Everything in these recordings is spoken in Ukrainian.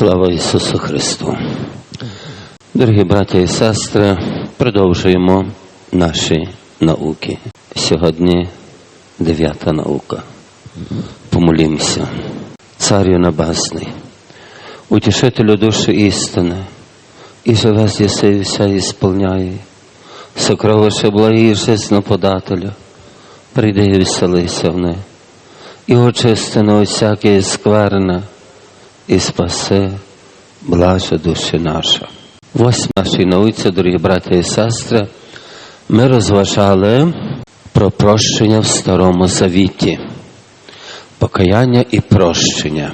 Слава Ісусу Христу! Дорогі браття і сестри, продовжуємо наші науки. Сьогодні дев'ята наука. Помолімося. Царю Небесний, утішителю душі істини, і живе з'єси і ісполняє, сокровище благі жизноподателю, прийди і вселися в неї, і очисти на всяке скверне, і спаси, блаже душі наша. Ось нашій науці, дорогі браття і сестри, ми розважали про прощення в Старому Завіті, покаяння і прощення.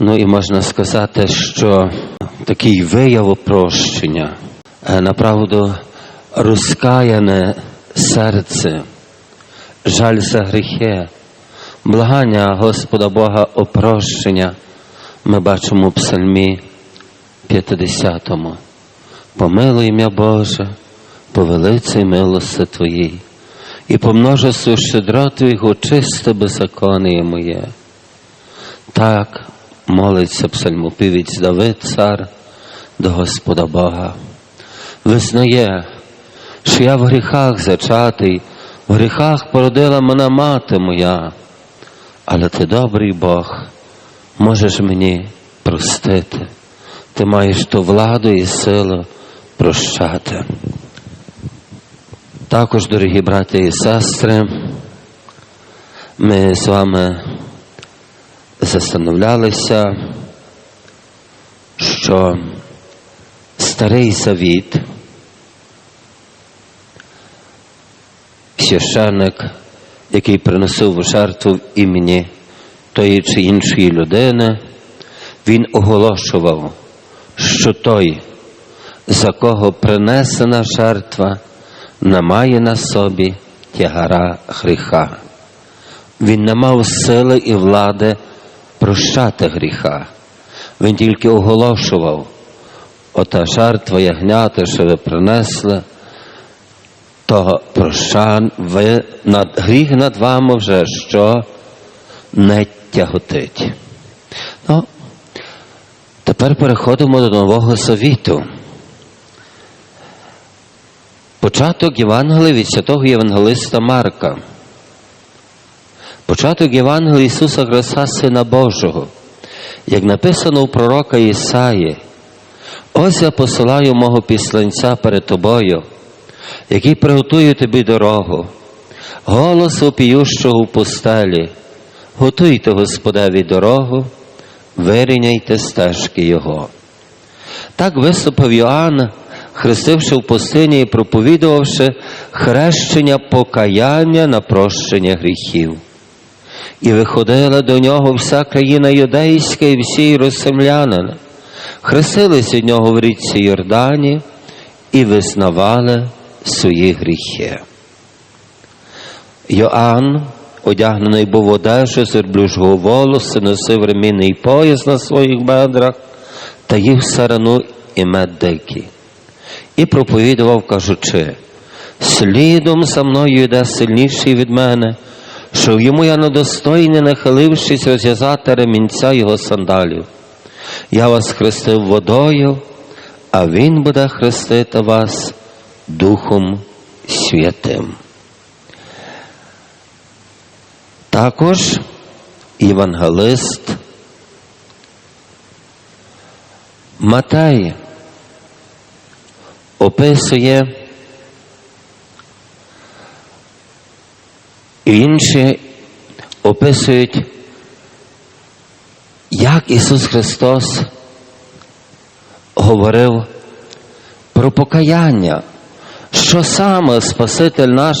Ну і можна сказати, що такий вияв прощення, е, направду розкаяне серце, жаль за гріхи, благання Господа Бога о прощення ми бачимо у Псальмі 50. Помилуй ім'я Боже, по велицій милости Твоїй, і по множеству щедро Твоїх чисте беззаконие моє. Так молиться псальмопівець Давид, цар до Господа Бога. Визнає, що я в гріхах зачатий, в гріхах породила мене мати моя, але ти добрий Бог, можеш мені простити. Ти маєш ту владу і силу прощати. Також, дорогі браті і сестри, ми з вами застановлялися, що старий завіт, священник, який приносив жертву імені тої чи іншої людини, він оголошував, що той, за кого принесена жертва, не має на собі тягара гріха. Він не мав сили і влади прощати гріха. Він тільки оголошував, ота жертва ягнята, що ви принесли, того прощан, ви над гріх над вами вже що не тяготить. Ну, Тепер переходимо до Нового Завіту. Початок Євангелія від святого Євангелиста Марка. Початок Євангелія Ісуса Христа, Сина Божого, як написано у пророка Ісаї, ось я посилаю мого післанця перед тобою, який приготує тобі дорогу, голос опіющого в пустелі, готуйте Господеві дорогу, вирівняйте стежки Його. Так виступив Йоанн, хрестивши в пустині і проповідувавши хрещення покаяння на прощення гріхів. І виходила до нього вся країна юдейська і всі єрусалимляни, хрестились від нього в річці Йордані і визнавали свої гріхи. Йоанн, одягнений був в одежу з верблюжого волосу, носив ремінний пояс на своїх бедрах та їв сарану і мед. І проповідував, кажучи, слідом за мною йде сильніший від мене, що йому я недостойний, нахилившись розв'язати ремінця його сандалів. Я вас хрестив водою, а Він буде хрестити вас Духом Святим. Також євангелист Матей описує інші описують, як Ісус Христос говорив про покаяння, що саме Спаситель наш,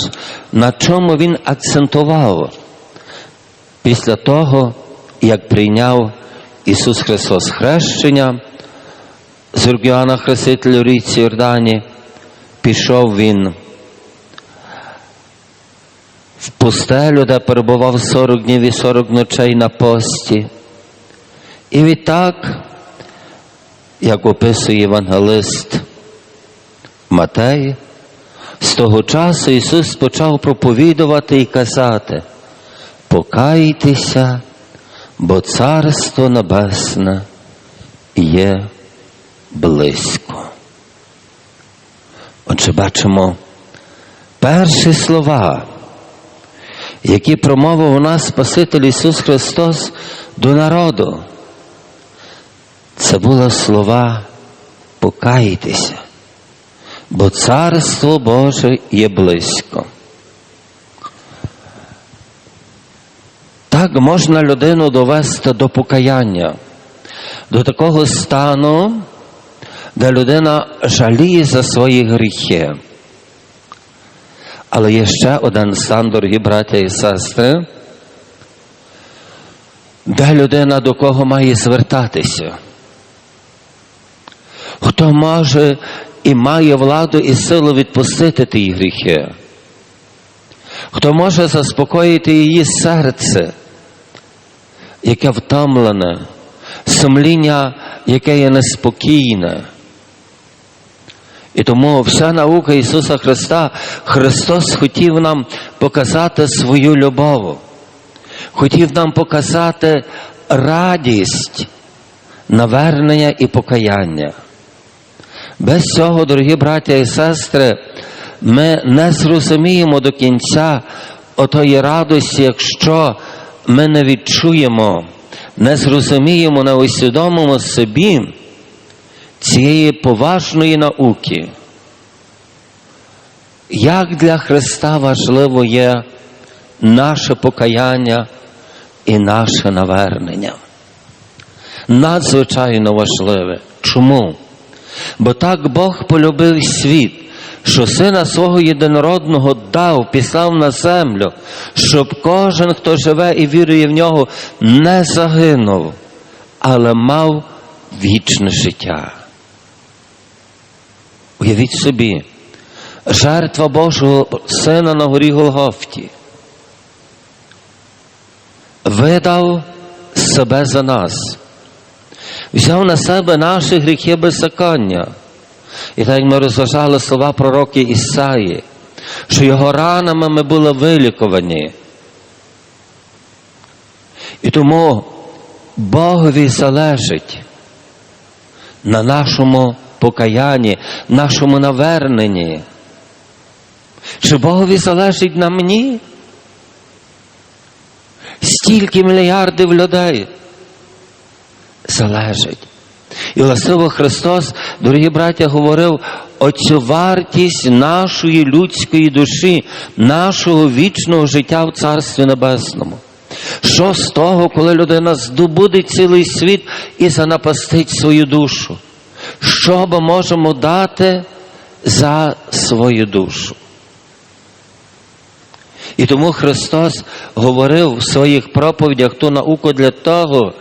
на чому Він акцентував після того, як прийняв Ісус Христос хрещення з Іоанна Хрестителя в річці Йордані, пішов Він в пустелю, де перебував 40 днів і 40 ночей на пості. І відтак, як описує євангелист Матей, з того часу Ісус почав проповідувати і казати, покайтеся, бо Царство Небесне є близько. Отже, бачимо перші слова, які промовив у нас Спаситель Ісус Христос до народу. Це були слова покайтеся, бо Царство Боже є близько. Так можна людину довести до покаяння, до такого стану, де людина жаліє за свої гріхи. Але є ще один стан, дорогі браття і сестри, де людина до кого має звертатися. Хто може і має владу і силу відпустити ті гріхи? Хто може заспокоїти її серце, яке втомлене, сумління, яке є неспокійне? І тому вся наука Ісуса Христа, Христос хотів нам показати свою любов, хотів нам показати радість, навернення і покаяння. Без цього, дорогі браття і сестри, ми не зрозуміємо до кінця отої радості, якщо ми не відчуємо, не зрозуміємо, не усвідомимо собі цієї поважної науки. Як для Христа важливо є наше покаяння і наше навернення. Надзвичайно важливе. Чому? Бо так Бог полюбив світ, що сина свого єдинородного дав, післав на землю, щоб кожен, хто живе і вірує в нього, не загинув, але мав вічне життя. Уявіть собі, жертва Божого Сина на горі Голгофті видав себе за нас взяв на себе наші гріхи беззаконня. І так ми розважали слова пророки Ісаї, що його ранами ми були вилікувані. І тому Богові залежить на нашому покаянні, нашому наверненні. Чи Богові залежить на мені? Стільки мільярдів людей залежить. І властиво Христос, дорогі браття, говорив оцю вартість нашої людської душі, нашого вічного життя в Царстві Небесному. Що з того, коли людина здобуде цілий світ і занапастить свою душу? Що ми можемо дати за свою душу? І тому Христос говорив в своїх проповідях ту науку для того,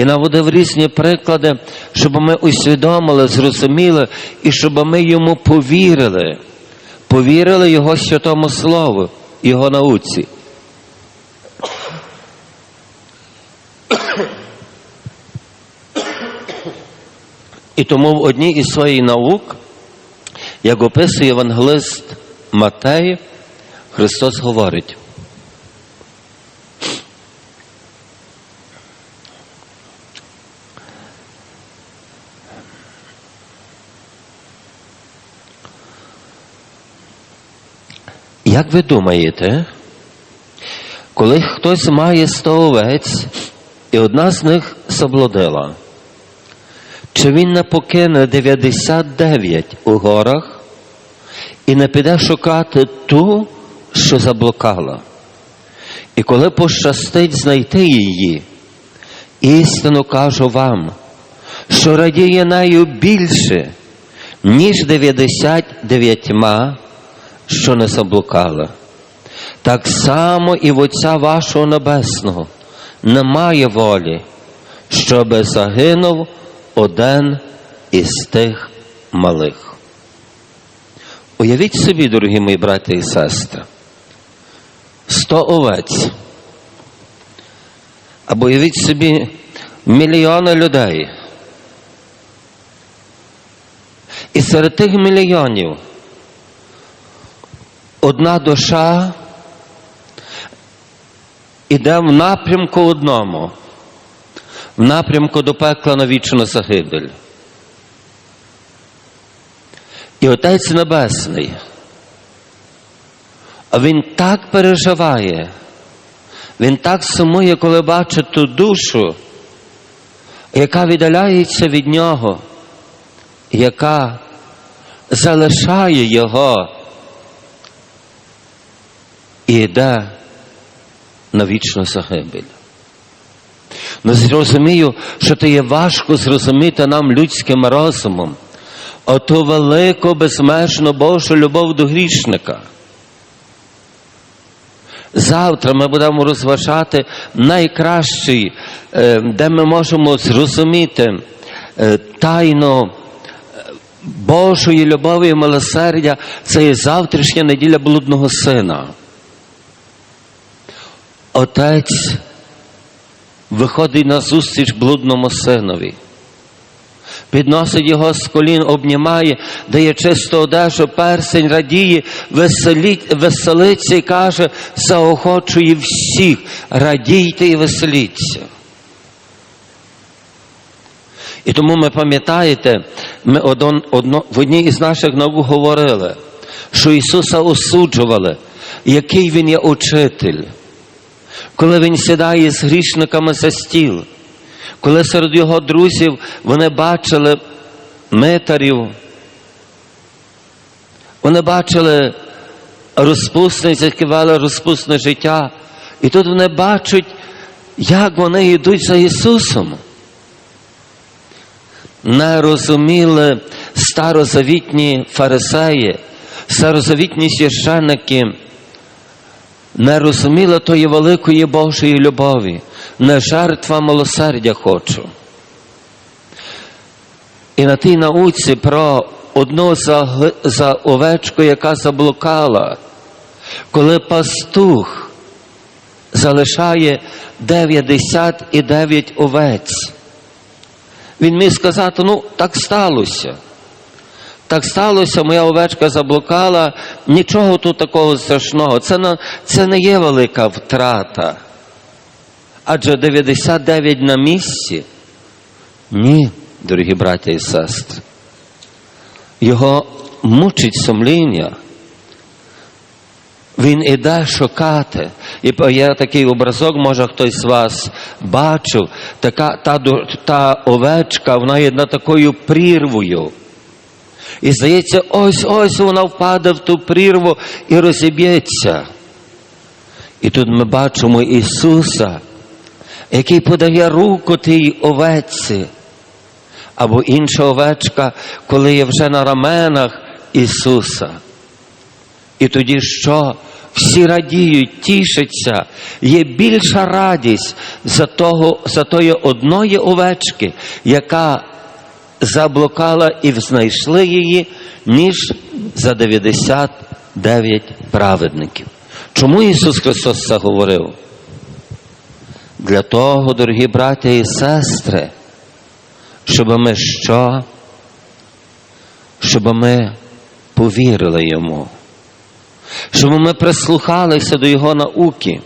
і наводив різні приклади, щоб ми усвідомили, зрозуміли і щоб ми йому повірили, повірили Його святому Слову, Його науці. І тому в одній із своїх наук, як описує Євангелист Матей, Христос говорить. Як ви думаєте, коли хтось має сто овець, і одна з них заблудила, чи він не покине 99 у горах і не піде шукати ту, що заблукала? І коли пощастить знайти її, істину кажу вам, що радіє нею більше, ніж 99 що не заблукала. Так само і в Отця вашого Небесного немає волі, щоби загинув один із тих малих. Уявіть собі, дорогі мої брати і сестри, сто овець. Або уявіть собі мільйони людей. І серед тих мільйонів одна душа іде в напрямку одному, в напрямку до пекла на вічну загибель. І Отець Небесний, а Він так переживає, Він так сумує, коли бачить ту душу, яка віддаляється від нього, яка залишає його і йде на вічну загибель. Ну, зрозумію, що це є важко зрозуміти нам людським розумом, оту велику, безмежну Божу любов до грішника. Завтра ми будемо розважати найкращий, е, де ми можемо зрозуміти е, тайну е, Божої любові і милосердя, це є завтрашня неділя блудного сина. Отець виходить на зустріч блудному синові, підносить його з колін, обнімає, дає чисту одежу, персень радіє, веселиться і каже, заохочує всіх, радійте і веселіться. І тому ми пам'ятаєте, ми одно, одно, в одній із наших наук говорили, що Ісуса осуджували, який Він є учитель коли він сідає з грішниками за стіл, коли серед його друзів вони бачили митарів, вони бачили розпусниць, які вели розпусне життя, і тут вони бачать, як вони йдуть за Ісусом. Не розуміли старозавітні фарисеї, старозавітні священники, не розуміла тої великої Божої любові, не жертва милосердя хочу. І на тій науці про одну за, за овечку, яка заблукала, коли пастух залишає 99 овець, він міг сказати, ну, так сталося. Так сталося, моя овечка заблукала, нічого тут такого страшного. Це це не є велика втрата. Адже 99 на місці. Ні, дорогі браття і сестри. Його мучить сумління. Він іде шукати. І є такий образок, може хтось з вас бачив, така та, та овечка, вона є над такою прірвою. І здається, ось ось вона впаде в ту прірву і розіб'ється. І тут ми бачимо Ісуса, який подає руку тій овеці, або інша овечка, коли є вже на раменах Ісуса. І тоді що? Всі радіють, тішаться, є більша радість за того, за тої одної овечки, яка заблукала і знайшли її, ніж за 99 праведників. Чому Ісус Христос це говорив? Для того, дорогі браття і сестри, щоб ми що? Щоб ми повірили Йому, щоб ми прислухалися до Його науки,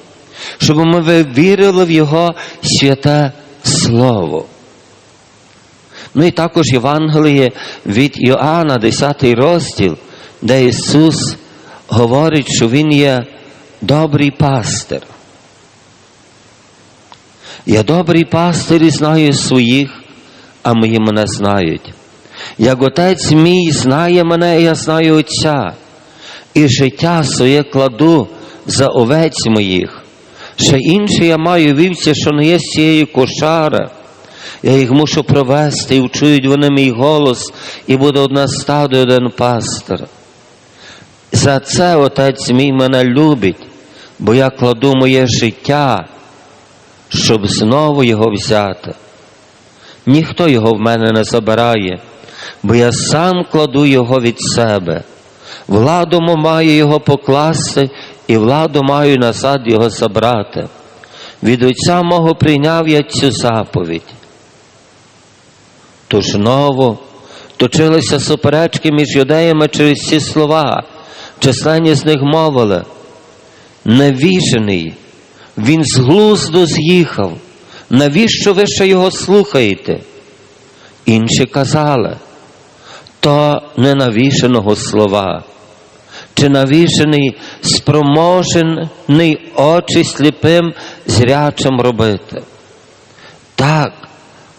щоб ми вірили в Його святе Слово. Ну і також Євангеліє від Іоанна, 10 розділ, де Ісус говорить, що Він є добрий пастир. Я добрий пастир і знаю своїх, а мої мене знають. Як отець мій знає мене, я знаю Отця, і життя своє кладу за овець моїх. Ще інше я маю вівці, що не є з цієї кошари. Я їх мушу провести, і вчують вони мій голос, і буде одна стадо, один пастир. За це отець мій мене любить, бо я кладу моє життя, щоб знову його взяти. Ніхто його в мене не забирає, бо я сам кладу його від себе. Владу маю його покласти, і владу маю назад його забрати. Від Отця мого прийняв я цю заповідь. Тож знову точилися суперечки між юдеями через ці слова. Численні з них мовили, невіжений, він з глузду з'їхав, Навіщо ви ще його слухаєте? Інші казали, то не навішеного слова, чи навішений спроможений очі сліпим зрячим робити. Так,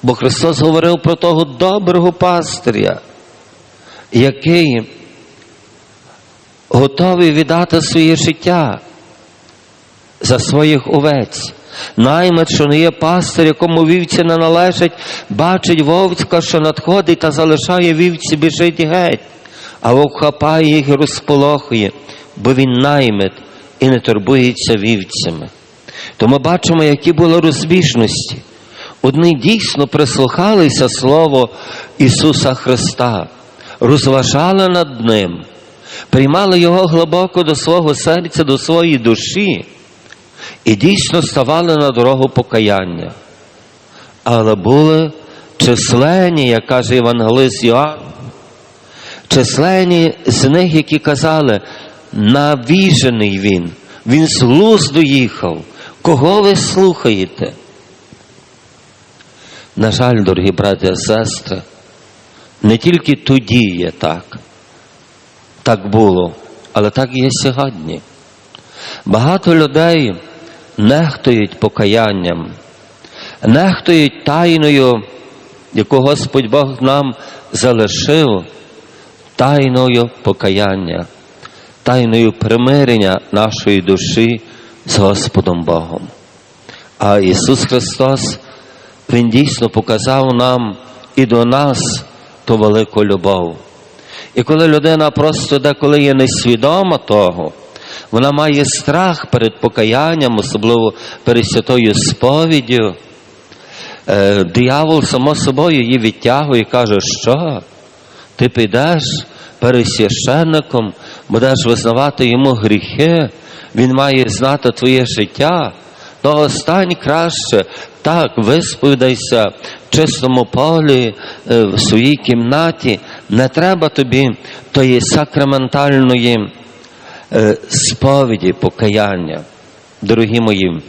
бо Христос говорив про того доброго пастиря, який готовий віддати своє життя за своїх овець. Наймит, що не є пастир, якому вівці не належать, бачить вовцька, що надходить та залишає вівці, біжить геть, а вовк хапає їх і розполохує, бо він наймит і не турбується вівцями. То ми бачимо, які були розбіжності. Одні дійсно прислухалися Слово Ісуса Христа, розважали над Ним, приймали Його глибоко до свого серця, до своєї душі і дійсно ставали на дорогу покаяння. Але були численні, як каже Євангелист Йоанн, численні з них, які казали, навіжений він, він з глузду їхав. Кого ви слухаєте? На жаль, дорогі браті і сестри, не тільки тоді є так, так було, але так і є сьогодні. Багато людей нехтують покаянням, нехтують тайною, яку Господь Бог нам залишив, тайною покаяння, тайною примирення нашої душі з Господом Богом. А Ісус Христос, Він дійсно показав нам і до нас ту велику любов. І коли людина просто деколи є несвідома того, вона має страх перед покаянням, особливо перед святою сповіддю. Е, диявол, само собою, її відтягує і каже, що ти підеш перед священником, будеш визнавати йому гріхи, він має знати твоє життя, то остань краще, так, висповідайся в чистому полі, е, в своїй кімнаті. Не треба тобі тої сакраментальної е, сповіді, покаяння. Дорогі мої,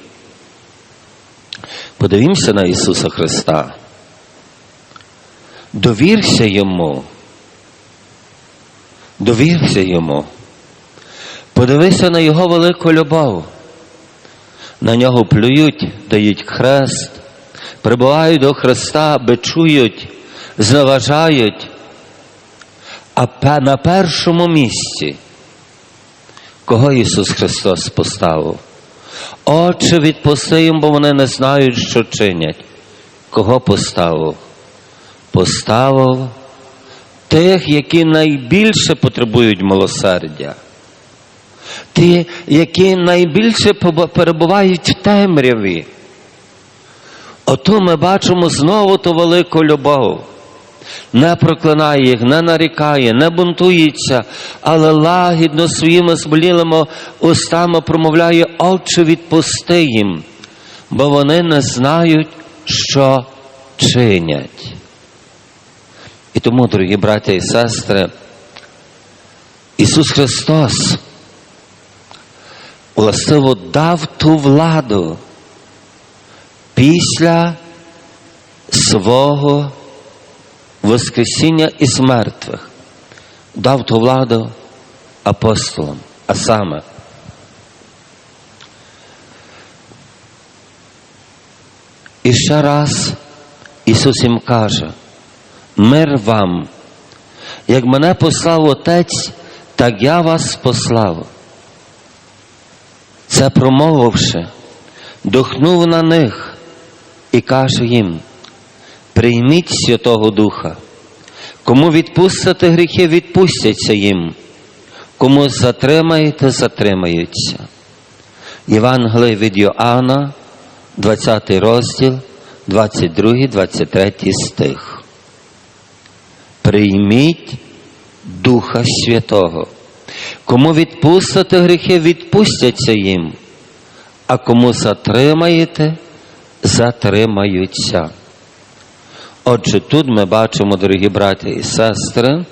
подивімося на Ісуса Христа. Довірся Йому. Довірся Йому. Подивися на Його велику любов. На нього плюють, дають хрест, прибувають до Христа, бичують, зневажають. А на першому місці, кого Ісус Христос поставив? Отче відпусти їм, бо вони не знають, що чинять. Кого поставив? Поставив тих, які найбільше потребують милосердя. Ті, які найбільше перебувають в темряві. Ото ми бачимо знову ту велику любов. Не проклинає їх, не нарікає, не бунтується, але лагідно своїми зболілими устами промовляє, Отче, відпусти їм, бо вони не знають, що чинять. І тому, дорогі браття і сестри, Ісус Христос властиво дав ту владу після свого Воскресіння із мертвих, дав ту владу апостолам, а саме І ще раз Ісус їм каже, мир вам, як мене послав Отець, так я вас послав. Це промовивши, духнув на них і каже їм, прийміть Святого Духа, кому відпустите гріхи, відпустяться їм, кому затримаєте, затримаються. Євангелие від Йоанна, 20 розділ, 22, 23 стих. Прийміть Духа Святого. Кому відпустите гріхи, відпустяться їм, а кому затримаєте, затримаються. Отже, тут ми бачимо, дорогі браті і сестри,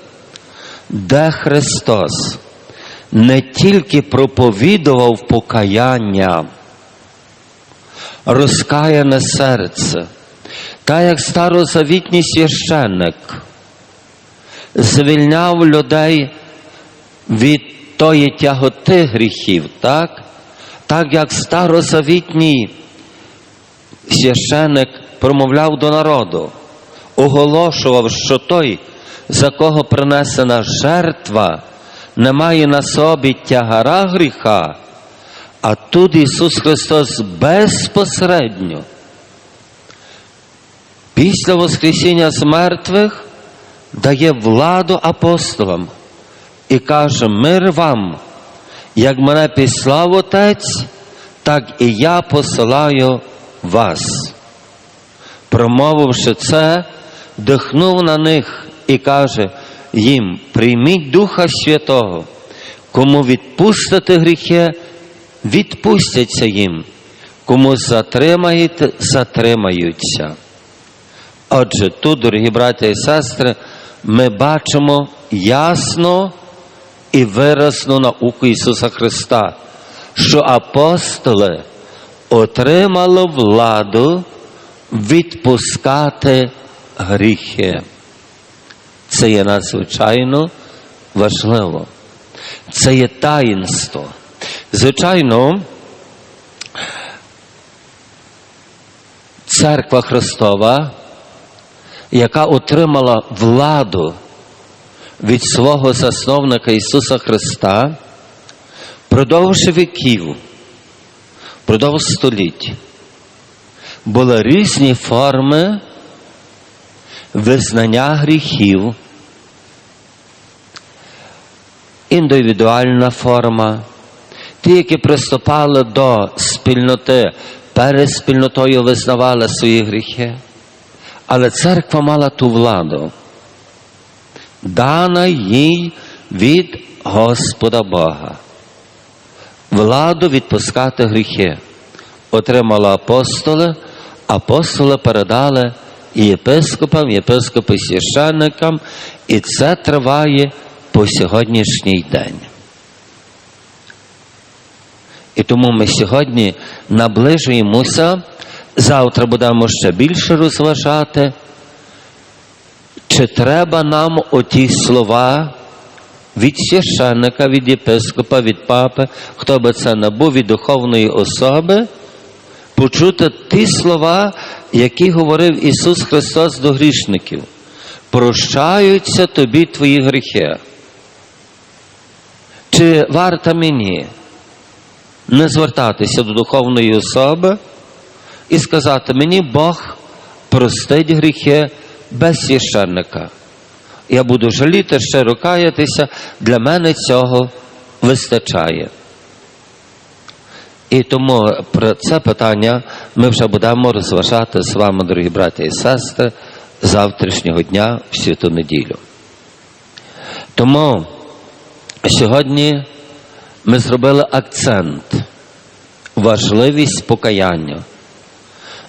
де Христос не тільки проповідував покаяння, розкаяне серце, та як старозавітній священник звільняв людей від тої тяготи гріхів, так? Так як старозавітній священик промовляв до народу, оголошував, що той, за кого принесена жертва, не має на собі тягара гріха, а тут Ісус Христос безпосередньо, після Воскресіння з мертвих, дає владу апостолам і каже: Мир вам, як мене післав Отець, так і я посилаю вас. Промовивши це, дихнув на них і каже їм: прийміть Духа Святого, кому відпустите гріхи, відпустяться їм, кому затримаєте, затримаються. Отже, тут, дорогі браття і сестри, ми бачимо ясно і виразну науку Ісуса Христа, що апостоли отримали владу відпускати гріхи. Це є надзвичайно важливо. Це є таїнство. Звичайно, церква Христова, яка отримала владу від свого засновника Ісуса Христа, продовж віків, продовж століть, були різні форми визнання гріхів, індивідуальна форма, ті, які приступали до спільноти, перед спільнотою визнавали свої гріхи. Але церква мала ту владу, дана їй від Господа Бога. Владу відпускати гріхи. Отримала апостоли, апостоли передали і єпископам, єпископи священникам, і це триває по сьогоднішній день. І тому ми сьогодні наближуємося, завтра будемо ще більше розважати, чи треба нам оті слова від священника, від єпископа, від папи, хто би це не був, від духовної особи, почути ті слова, які говорив Ісус Христос до грішників. Прощаються тобі твої гріхи. Чи варто мені не звертатися до духовної особи і сказати, мені Бог простить гріхи без священника. Я буду жаліти, щиро каятися, для мене цього вистачає. І тому про це питання ми вже будемо розважати з вами, дорогі браті і сестри, завтрашнього дня в святу неділю. Тому сьогодні ми зробили акцент, важливість покаяння.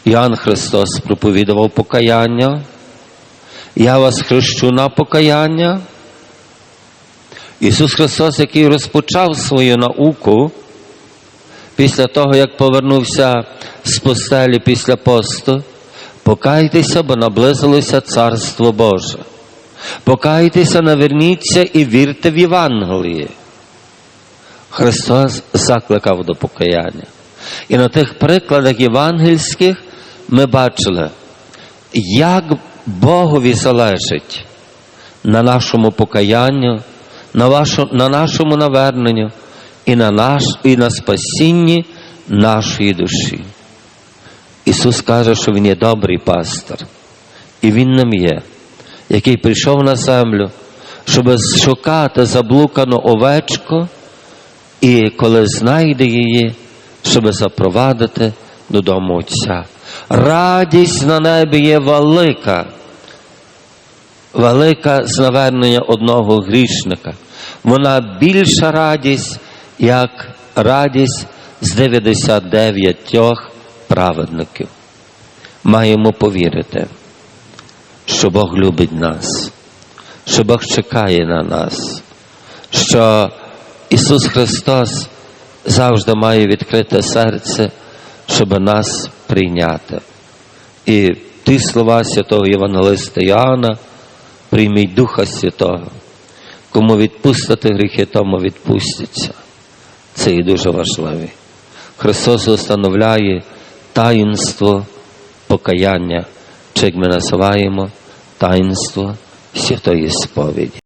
Іоанн Христос проповідував покаяння. Я вас хрещу на покаяння. Ісус Христос, який розпочав свою науку після того, як повернувся з постелі після посту, покайтеся, бо наблизилося Царство Боже. Покайтеся, наверніться і вірте в Євангеліє. Христос закликав до покаяння. І на тих прикладах євангельських ми бачили, як Богові залежить на нашому покаянню, на, вашу, на нашому наверненню і на, наш, і на спасінні нашої душі. Ісус каже, що Він є добрий пастор, і Він ним є, який прийшов на землю, щоб шукати заблукану овечку, і коли знайде її, щоб запровадити додому Отця. Радість на небі є велика, велика з навернення одного грішника. Вона більша радість, як радість з 99 праведників. Маємо повірити, що Бог любить нас, що Бог чекає на нас, що Ісус Христос завжди має відкрите серце, щоб нас прийняти. І ті слова святого Євангелиста Іоанна, прийміть Духа Святого. Кому відпустити гріхи, тому відпустяться. Це і дуже важливо. Христос установляє таїнство покаяння, чи як ми називаємо таїнство святої сповіді.